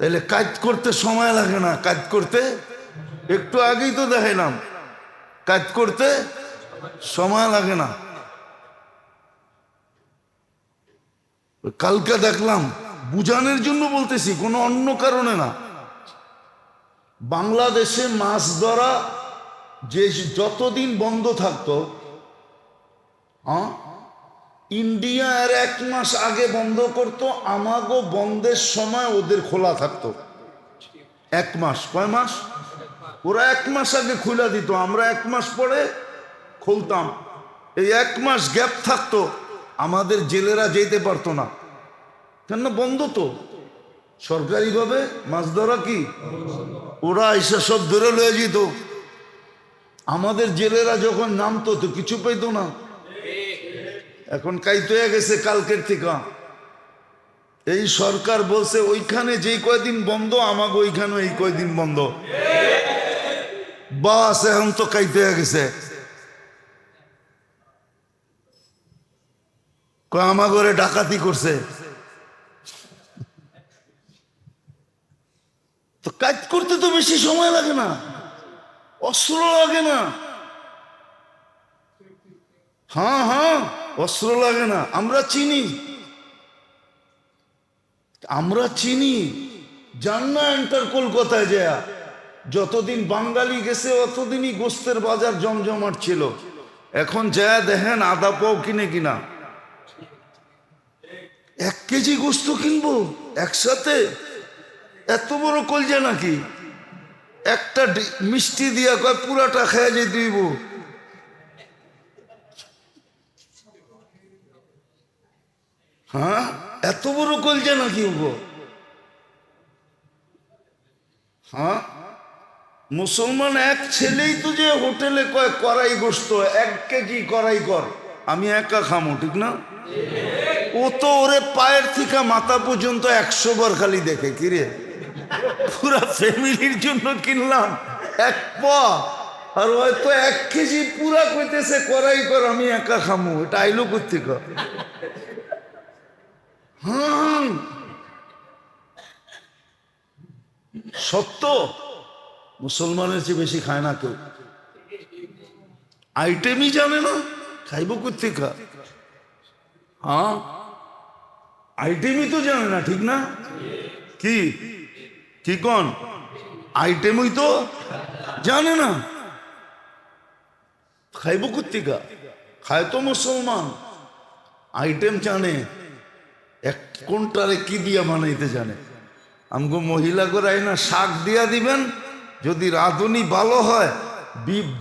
তাইলে কাজ করতে সময় লাগে না। কাজ করতে একটু আগেই তো দেখাইলাম। কাজ করতে সময় লাগে না। কালকে দেখলাম, বুঝানোর জন্য বলতেছি, কোনো অন্য কারণে না। বাংলাদেশে মাছ ধরা যে যতদিন বন্ধ থাকতো হ্যাঁ ইন্ডিয়া এর এক মাস আগে বন্ধ করতো, আমাগো বন্ধের সময় ওদের খোলা থাকতো। এক মাস, কয় মাস? ওরা এক মাস আগে খুলে দিত, আমরা এক মাস পরে খুলতাম। এই এক মাস গ্যাপ থাকতো, আমাদের জেলেরা যেতে পারতো না। কেন বন্ধ তো। সরকারিভাবে মাছ ধরা কি? ওরা এসে সব ধরে লয়ে যেত। আমাদের জেলেরা যখন নামতো তো কিছু পেতো না। এখন কাইতে হয়ে গেছে কালকের থেকে। এই সরকার বলছে, ওইখানে যে কয়দিন বন্ধ আমাকে ওইখানে এই কয়দিন বন্ধ। বাস, এখন তো কাইতে হয়ে গেছে। ঘরে ডাকাতি করছে। তো কাজ করতে তো বেশি সময় লাগে না, অস্ত্র লাগে না। হ্যাঁ হ্যাঁ। অস্ত্র লাগে না, আমরা চিনি। আমরা চিনি যান না এন্টার কলকাতায় যায়। যতদিন বাঙালি গেছে, অতদিনই গোস্তের বাজার জমজমাট ছিল। এখন যা দেখেন, আদা পাও কিনে কিনা। এক কেজি গোস্ত কিনবো একসাথে? এত বড় কলজা নাকি? একটা মিষ্টি দিয়া কয়, পুরাটা খেয়ে যে দিব হ্যাঁ? এত বড় কলজা নাকি গো হ্যাঁ? মুসলমান এক ছেলেই তো যে হোটেলে কয় করাই গোস্ত এক কেজি করাই কর। আমি একা খামো, ঠিক না? ও তো ওরে পায়ের থেকে মাথা পর্যন্ত একশো বার খালি দেখে কিরে পুরা ফ্যামিলির জন্য কিনলাম এক পা, আর হয়তো এক কেজি পুরা কইতেছে করাই কর, আমি একা খামু, এটা আইলো হুম সত্য? মুসলমানের চেয়ে বেশি খায় না কেউ। আইটেমই জানে না, খাইব কোথেকে হ্যাঁ? আইটেমই তো জানে না, ঠিক না? কি? কি কোন? আইটেমই তো জানে না। খাইব কোথেকে খায় তো মুসলমান। আইটেম জানে। এক কোনটারে কি দিয়া বানাইতে জানে? আমগো মহিলা করাই না শাক দিয়া দিবেন, যদি রাঁধুনি ভালো হয়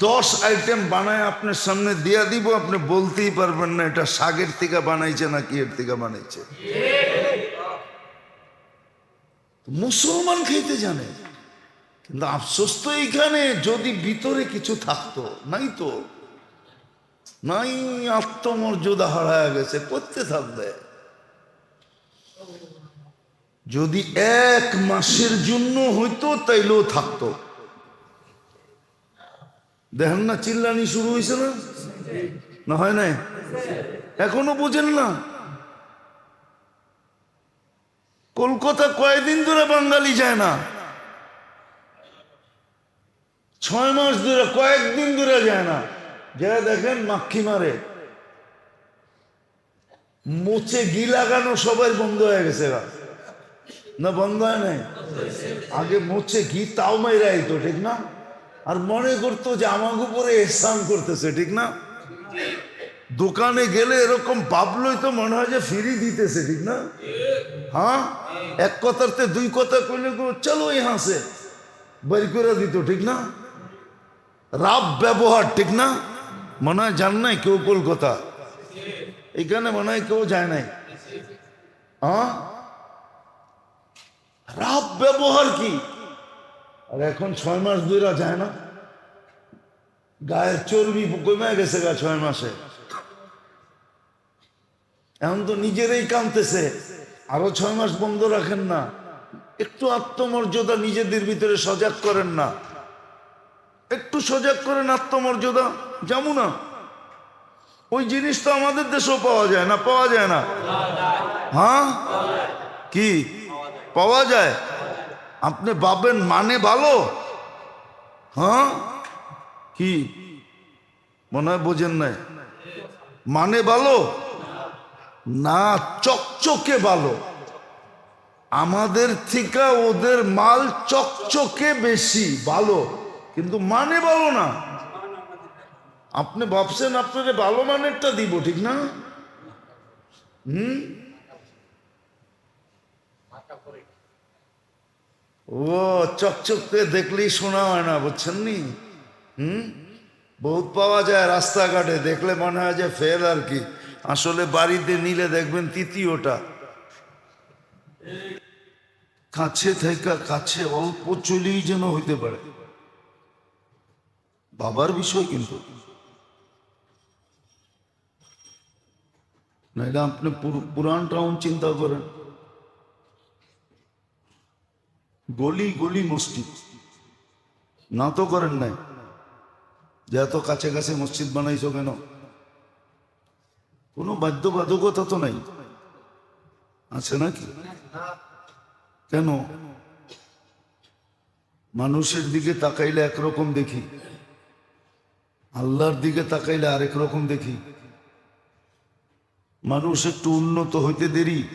দশ আইটেম বানায় আপনার সামনে দিয়া দিব, আপনি বলতেই পারবেন না এটা শাকের থেকে বানাইছে না কি এর থেকে বানাইছে। মুসলমান খেতে জানে, কিন্তু আফসোস তো এইখানে, যদি ভিতরে কিছু থাকতো, নাই তো? নাই আত্মমর্যাদা হারায় গেছে করতে থাকবে। যদি এক মাসের জন্য হইতো, তাইলেও থাকতো। দেখেন না, চিল্লানি শুরু হয়েছে না? না হয় নাই? এখনও বোঝেন না? কলকাতা কয়দিন ধরে বাঙালি যায় না? ছয় মাস ধরে, কয়েকদিন ধরে যায় না? যা দেখেন মাক্ষি মারে। মোচে ঘি লাগানো সবাই বন্ধ হয়ে গেছে। না, বন্ধ হয় নাই? আগে মোচে ঘি তাও মাইরা আইতো, ঠিক না? আর মনে করতো যে আমাকে উপরে এহসান করতেছে, ঠিক না? দোকানে গেলে এরকম ভাবলই তো মনে হয় যে ফ্রি দিতেছে, ঠিক না? হ্যাঁ? এক কথাতে দুই কথা কইলে চলো এই হাসে বাড়ি করে দিত ঠিক না? রাব ব্যবহার, ঠিক না? মনে হয় জান নাই কেউ কলকাতা? এখানে মনে হয় কেউ যায় নাই। হ্যাঁ? রাব ব্যবহার কি? আর এখন ছয় মাস দুইরা যায় না। গায়ের চর্বি কমে গেছে গা ছয় মাসে। এখন তো নিজেরাই কামতেছে আরও ছয় মাস বন্ধ রাখেন না। একটু আত্মমর্যাদা নিজেদের ভিতরে সজাগ করেন না। একটু সজাগ করেন আত্মমর্যাদা। যেমন না। ওই জিনিস তো আমাদের দেশেও পাওয়া যায় না, পাওয়া যায় না। হ্যাঁ? কি? পাওয়া যায়? আপনি ভাবেন মানে ভালো? হ্যাঁ? কি? মনে হয় বোঝেন নাই। মানে ভালো? না, চকচকে ভালো। আমাদের থেকে ওদের মাল চকচকে বেশি, ভালো। কিন্তু মানে ভালো না। আপনি ভাবছেন আপনাদের ভালো মানেরটা দিব, ঠিক না? হুম? ও, চকচকে দেখলেই শোনা হয় না, বুঝছেন নি? হুম? বহুত পাওয়া যায় রাস্তাঘাটে, দেখলে মনে হয় যে ফেল আর কি। আসলে বাড়িতে নিলে দেখবেন তৃতীয়টা। কাছে থেকে কাছে অল্প চলেই যেন হইতে পারে। বাবার বিষয় কিন্তু। নাইলে আপনি পুর- পুরান টাউন চিন্তা করেন গলি গলি মসজিদ না তো করেন নাই যে এত কাছে কাছে মসজিদ বানাইছো কেন কোনো বাধ্যবাধকতা তো নাই আছে নাকি কেন মানুষের দিকে তাকাইলে একরকম দেখি আল্লাহর দিকে তাকাইলে আরেক রকম দেখি মানুষ একটু উন্নত হইতে দেরি।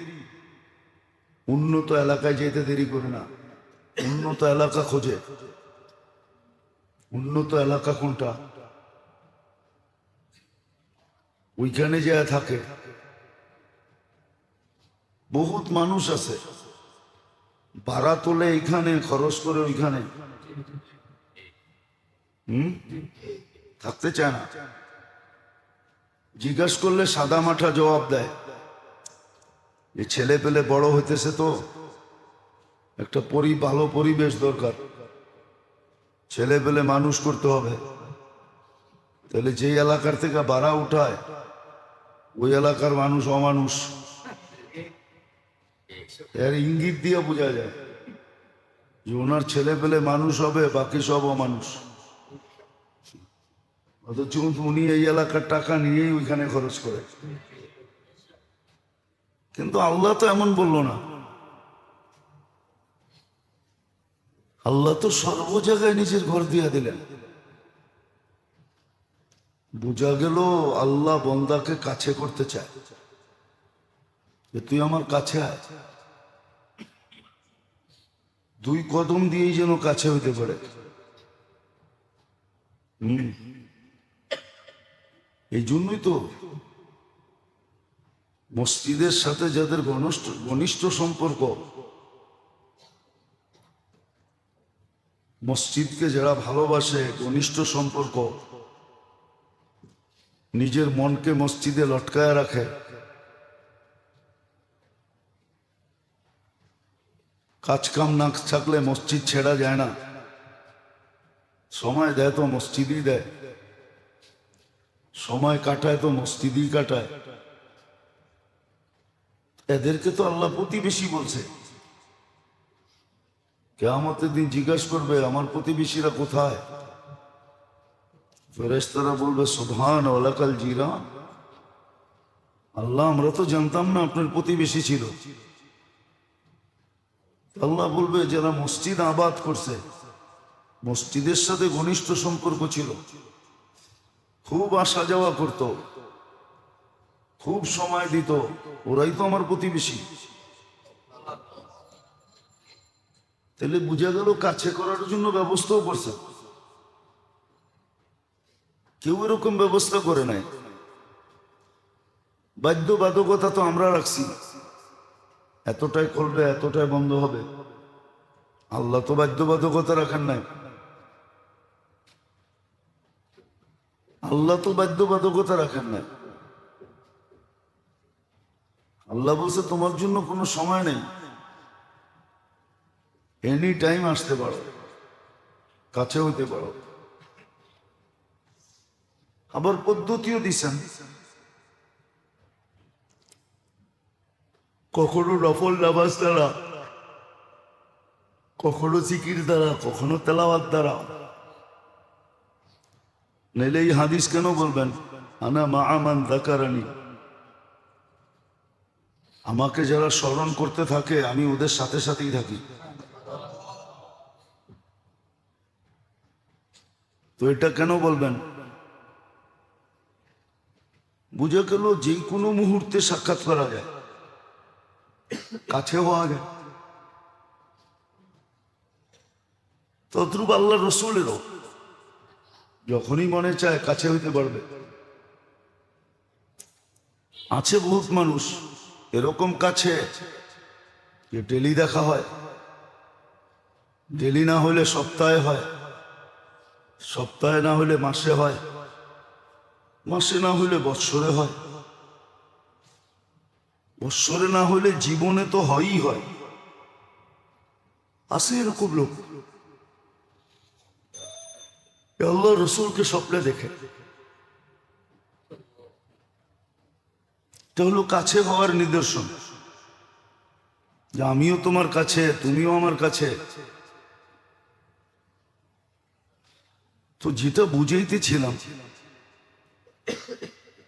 উন্নত এলাকায় যেতে দেরি করে না। উন্নত এলাকা খোঁজে। উন্নত এলাকা কোনটা? ওইখানে যা থাকে। বহুত মানুষ আছে। ভাড়া তোলে এইখানে, খরচ করে ওইখানে। হুম? থাকতে চায় না। জিজ্ঞাসা করলে সাদা মাঠা জবাব দেয়। যে ছেলে পেলে বড় হইতেছে তো। একটা পরি, ভালো পরিবেশ দরকার। ছেলে পেলে মানুষ করতে হবে। তাহলে যেই এলাকার থেকে বাড়া উঠায়, ওই এলাকার মানুষ অমানুষ। এর ইঙ্গিত দিয়ে বোঝা যায় যে ওনার ছেলে পেলে মানুষ হবে, বাকি সব অমানুষ। অথচ উনি এই এলাকার টাকা নিয়েই ওইখানে খরচ করে। কিন্তু আল্লাহ তো এমন বলল না। আল্লাহ তো সর্ব জায়গায় নিজের ঘর দিয়া দিলেন। বোঝা গেল আল্লাহ বন্দাকে কাছে করতে চায়। যে তুই আমার কাছে দুই কদম দিয়েই যেন কাছে হইতে পারে। হুম। এই জন্যই তো মসজিদের সাথে যাদের ঘনিষ্ঠ ঘনিষ্ঠ সম্পর্ক, মসজিদকে যারা ভালোবাসে, ঘনিষ্ঠ সম্পর্ক, নিজের মনকে মসজিদে লটকায় রাখে। কাজ কাম না থাকলে মসজিদ ছেড়া যায় না। সময় দেয় তো মসজিদই দেয়। সময় কাটায় তো মসজিদই কাটায়। এদেরকে তো আল্লাহ প্রতিবেশী বলছে। কেয়ামতের দিন জিজ্ঞাসা করবে, আমার প্রতিবেশীরা কোথায়? ফেরেশতারা বলবে, সুবহান ওলাকাল জিরান। আল্লাহ, আমরা তো জানতাম না আপনার প্রতিবেশী ছিল। আল্লাহ বলবে, যারা মসজিদ আবাদ করছে, মসজিদের সাথে ঘনিষ্ঠ সম্পর্ক ছিল। খুব আসা যাওয়া করত। খুব সময় দিত। ওরাই তো আমার প্রতিবেশী। তাহলে বুঝা গেল কাছে করার জন্য ব্যবস্থাও করছে। কেউ এরকম ব্যবস্থা করে নাই। বাধ্যবাধকতা তো আমরা রাখছি। এতটাই করবে, এতটাই বন্ধ হবে। আল্লাহ তো বাধ্যবাধকতা রাখেন নাই। আল্লাহ তো বাধ্যবাধকতা রাখেন নাই। আল্লাহ বলছে, তোমার জন্য কোনো সময় নেই। এনি টাইম আসতে পারো। কাছে হইতে পারো। আবার পদ্ধতিও দিছেন। কখনো নফল নামাজ দ্বারা, কখনো জিকির দ্বারা, কখনো তেলাওয়াত দ্বারা নাইলে এই হাদিস কেন বলবেন? আনা মা আমান দাকারানি আমাকে যারা স্মরণ করতে থাকে, আমি ওদের সাথে সাথেই থাকি। তো এটা কেন বলবেন? বুঝে গেল যে কোনো মুহূর্তে সাক্ষাৎ করা যায়। কাছে হওয়া যায়। তদ্রুপ আল্লাহ রসুলেরও যখনই মনে চায় কাছে হইতে পারবে। আছে বহুত মানুষ, এরকম কাছে যে ডেলি দেখা হয়। ডেলি না হলে সপ্তাহে হয়, সপ্তাহে না হলে মাসে হয়, মাসে না হলে বৎসরে হয়। বৎসরে না হলে জীবনে তো হয়ই হয়। আছে এরকম লোক। আল্লাহ রসুলকে স্বপ্নে দেখে। হলো কাছে হওয়ার নিদর্শন। যে আমিও তোমার কাছে, তুমিও আমার কাছে। তো যেটা বুঝাইতেছিলাম,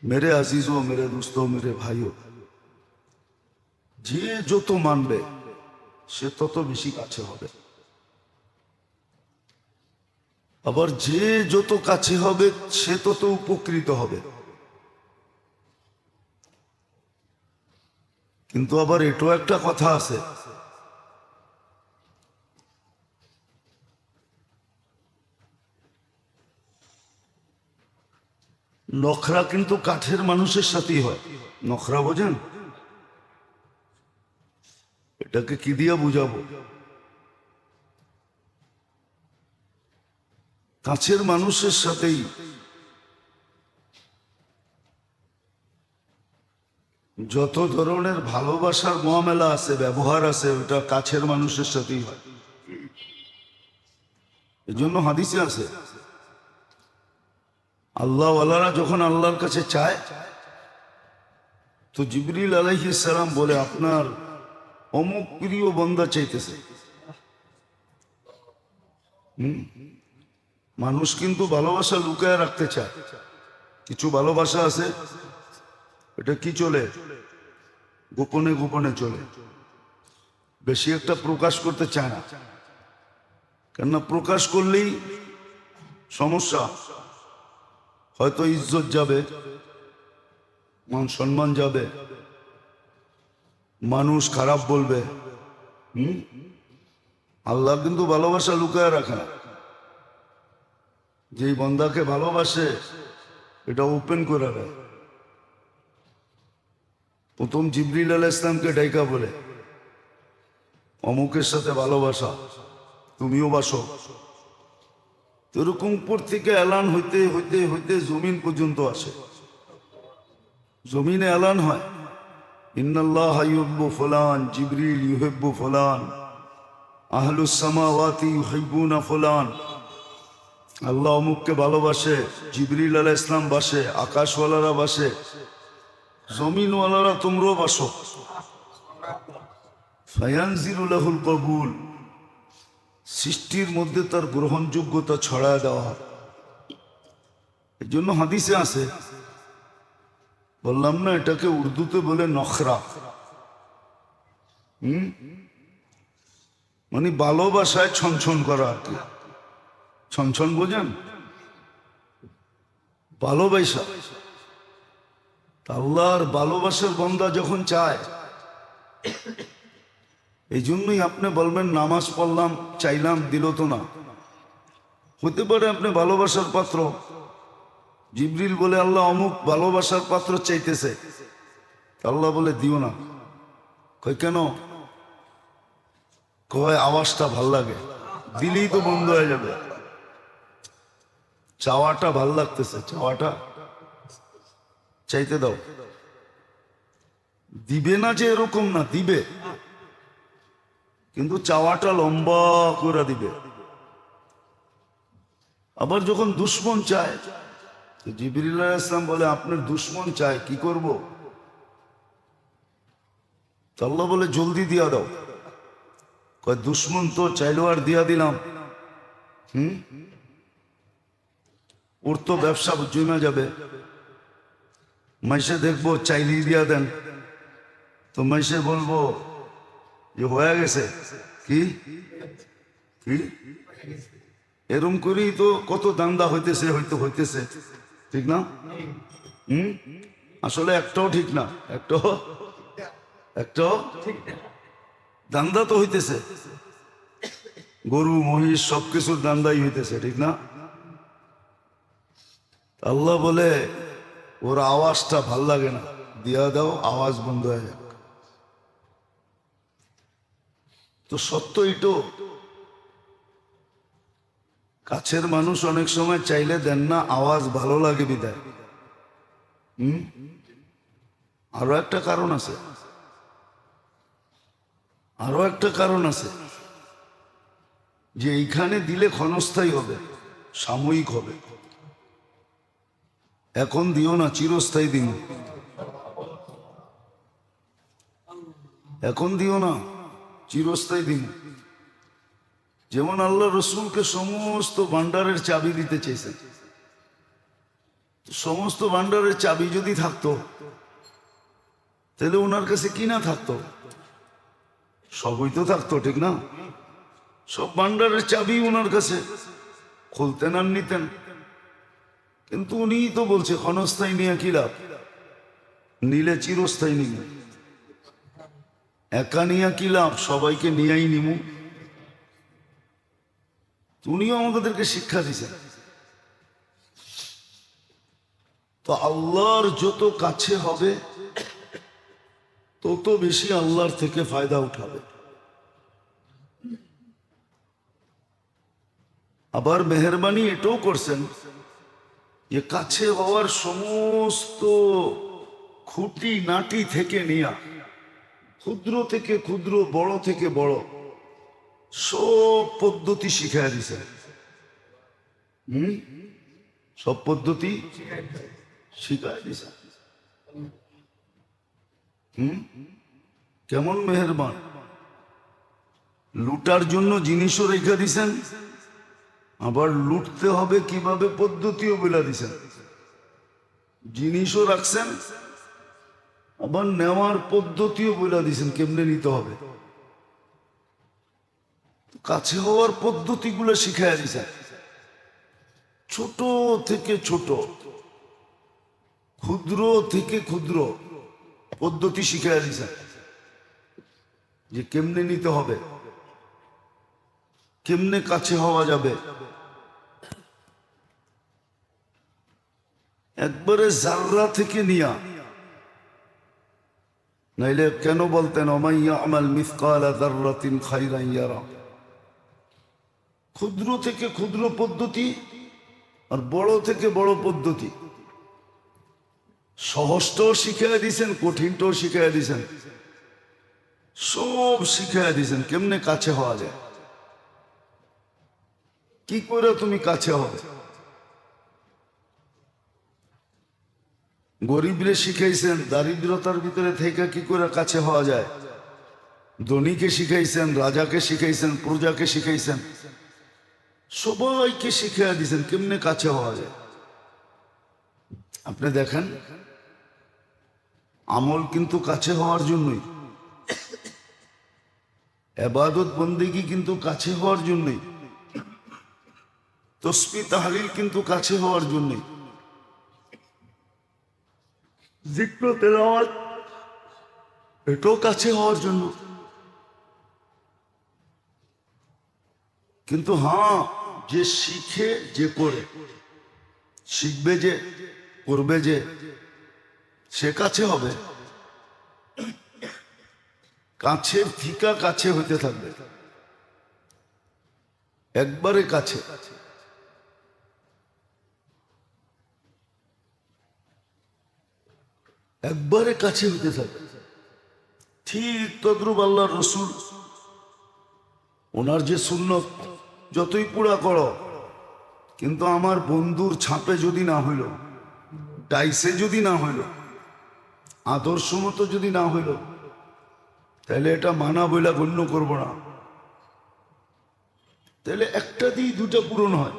মেরে আজিজ ও মেরে দোস্ত, মেরে ভাইও, যে যত মানবে, সে তত বেশি কাছে হবে। আবার যে যত কাছে হবে, সে তত উপকৃত হবে। কিন্তু আবার এটাও একটা কথা আছে। নখরা কিন্তু কাঠের মানুষের সাথেই হয়। নখরা বোঝেন? এটাকে কি দিয়ে বুঝাবো? কাছের মানুষের সাথেই যত ধরনের ভালোবাসার মহামেলা আছে, ব্যবহার আছে, ওটা কাছের মানুষের সাথেই হয় এই জন্য হাদিসে আছে, আল্লাহওয়ালারা যখন আল্লাহর কাছে চায়, তো জিবরিল আলাইহিস সালাম বলে, আপনার অমুক প্রিয় বন্দা চাইতেছে হুম। মানুষ কিন্তু ভালোবাসা লুকায় রাখতে চায়। কিছু ভালোবাসা আছে, এটা কি চলে? গোপনে গোপনে চলে। বেশি একটা প্রকাশ করতে চায় না। কেননা প্রকাশ করলেই সমস্যা। হয়তো ইজ্জত যাবে, মান সম্মান যাবে। মানুষ খারাপ বলবে। হুম? আল্লাহ কিন্তু ভালোবাসা লুকায় রাখে না। যেই বন্দাকে ভালোবাসে, এটা ওপেন করে দেয়। প্রথম জিবরিল আল ইসলামকে ডাইকা বলে, অমুকের সাথে ভালোবাসা, তুমিও বাসো। এরকম উপর থেকে এলান হইতে হইতে হইতে জমিন পর্যন্ত আসে। জমিনে এলান হয়, ইন্নাল্লাহ ইউহিব্বু ফুলান, জিবরিল ইউহিব্বু ফুলান, আহলুস সামাওয়াতি ইউহিব্বুনা ফুলান। আল্লাহ অমুককে ভালোবাসে, জিবরিল আলাহ ইসলাম বাসে, আকাশওয়ালারা বাসে, জমিনওয়ালারা তোমরাও বাসো। ফায়ানজিরুলাহুল কবুল, সৃষ্টির মধ্যে তার গ্রহণযোগ্যতা ছড়ায় দেওয়া এই জন্য হাদিসে আছে, বললাম না এটাকে উর্দুতে বলে নখরা। হুম? মানে ভালোবাসায় ছনছন করা আর কি। ছনছন বোঝেন। ভালোবাসা। আল্লাহর ভালোবাসার বন্দা যখন চায় এই জন্যই আপনি বলবেন, নামাজ পড়লাম, চাইলাম, দিল তো না। হতে পারে আপনি ভালোবাসার পাত্র। জিবরিল বলে, আল্লাহ অমুক ভালোবাসার পাত্র চাইতেছে। আল্লাহ বলে, দিও না। কই কেন? কয়, আওয়াজটা ভালো লাগে। দিলেই তো বন্ধ হয়ে যাবে। চাওয়াটা ভালো লাগতেছে, চাওয়াটা। চাইতে দাও। দিবে না যে এরকম না, দিবে। কিন্তু চাওয়াটা লম্বা করে দিবে। আবার যখন দুশ্মন চায়, তো জিবির ইসলাম বলে, আপনার দুশ্মন চায়, কি করব? তো আল্লাহ বলে, জলদি দিয়া দাও। কয়, দুশ্মন তো চাইলো আর দিয়া দিলাম। হুম? ওর তো ব্যবসা জমে যাবে। মাইসে দেখব চাইলি দিয়া দেন। তো মাইসে বলব যে, হয়ে গেছে। কি? এরম করেই তো কত দান্দা হইতেছে, হইতে হইতেছে। ঠিক না? হুম? আসলে একটাও ঠিক না। একটাও? একটাও? দান্দা তো হইতেছে। গরু, মহিষ সবকিছুর দান্দাই হইতেছে, ঠিক না? আল্লাহ বলে, ওর আওয়াজটা ভালো লাগে না। দিয়া দাও, আওয়াজ বন্ধ হয়ে যাক। তো সত্য এটো কাছের মানুষ অনেক সময় চাইলে দেন না, আওয়াজ ভালো লাগে বিদায়। হুম? আরও একটা কারণ আছে। আরও একটা কারণ আছে। যে এইখানে দিলে ক্ষণস্থায়ী হবে, সাময়িক হবে। এখন দিও না, চিরস্থায়ী দিন। এখন দিও না, চিরস্থায়ী দিন। যেমন আল্লাহ রসুলকে সমস্ত ভান্ডারের চাবি দিতে চেয়েছেন সমস্ত ভান্ডারের চাবি যদি থাকতো, তাহলে ওনার কাছে কি না থাকতো? সবই তো থাকতো, ঠিক না? সব ভান্ডারের চাবি ওনার কাছে। খুলতেন আর নিতেন। কিন্তু উনিই তো বলছে, ক্ষণস্থায়ী নিয়ে কি লাভ? নিলে চিরস্থায়ী নিব একা নিয়ে কি লাভ? সবাইকে নিয়েই নিমু। উনিও আমাদেরকে শিক্ষা দিছেন তো আল্লাহর যত কাছে হবে, তত বেশি আল্লাহর থেকে ফায়দা উঠাবে। আবার মেহরবানি এটাও করছেন। যে কাছে হওয়ার সমস্ত খুঁটি নাটি থেকে নিয়া। ক্ষুদ্র থেকে ক্ষুদ্র, বড় থেকে বড়, সব পদ্ধতি শিখাই দিছে। হম? সব পদ্ধতি শিখাই দিছে। হম? কেমন মেহরবান। লুটার জন্য জিনিসও রেখে দিছেন। আবার লুটতে হবে কীভাবে পদ্ধতিও বলে দিছেন। জিনিসও রাখছেন, আবার নেওয়ার পদ্ধতিও বলে দিছেন, কেমনে নিতে হবে? কাছে হওয়ার পদ্ধতিগুলো শিখাই দিছেন। ছোট থেকে ছোট, ক্ষুদ্র থেকে ক্ষুদ্র পদ্ধতি শিখাই দিছেন। যে কেমনে নিতে হবে, কেমনে কাছে হওয়া যাবে একবারে জাররা থেকে নিয়া। নাইলে কেন বলতেন অমাইয়া আমাল ক্ষুদ্র থেকে ক্ষুদ্র পদ্ধতি আর বড় থেকে বড় পদ্ধতি। সহজটাও শিখাই দিছেন, কঠিনটাও শিখাই দিছেন। সব শিখাই দিছেন, কেমনে কাছে হওয়া যায়? কি করে তুমি কাছে হবে? গরিবরে শিখাইছেন, দারিদ্রতার ভিতরে থেকে কি করে কাছে হওয়া যায়? ধনীকে শিখাইছেন, রাজাকে শিখাইছেন, প্রজাকে শিখাইছেন। সবাইকে শিখাইয়া দিয়েছেন, কেমনে কাছে হওয়া যায়? আপনি দেখেন, আমল কিন্তু কাছে হওয়ার জন্যই। এবাদত বন্দিগি কিন্তু কাছে হওয়ার জন্যই। তসবি তাহলিল কিন্তু কাছে হওয়ার জন্যই। জিক্র তেলাওয়াত এটাও কাছে হওয়ার জন্য। কিন্তু হ্যাঁ যে শিখে, যে করে, শিখবে যে, করবে যে, সে কাছে হবে। কাছে ফিকা কাছে হতে থাকবে। একবারে কাছে। একবারে কাছে হইতে থাকবে ঠিক তদ্রুপ আল্লাহ রসুল। ওনার যে সুন্নত, যতই পুরা করো, কিন্তু আমার বন্ধুর ছাপে যদি না হইল, ডাইসে যদি না হইল, আদর্শ মতো যদি না হইল, তাহলে এটা মানা বইলা গণ্য করব না। তাহলে একটা দিয়ে দুটা পূরণ হয়।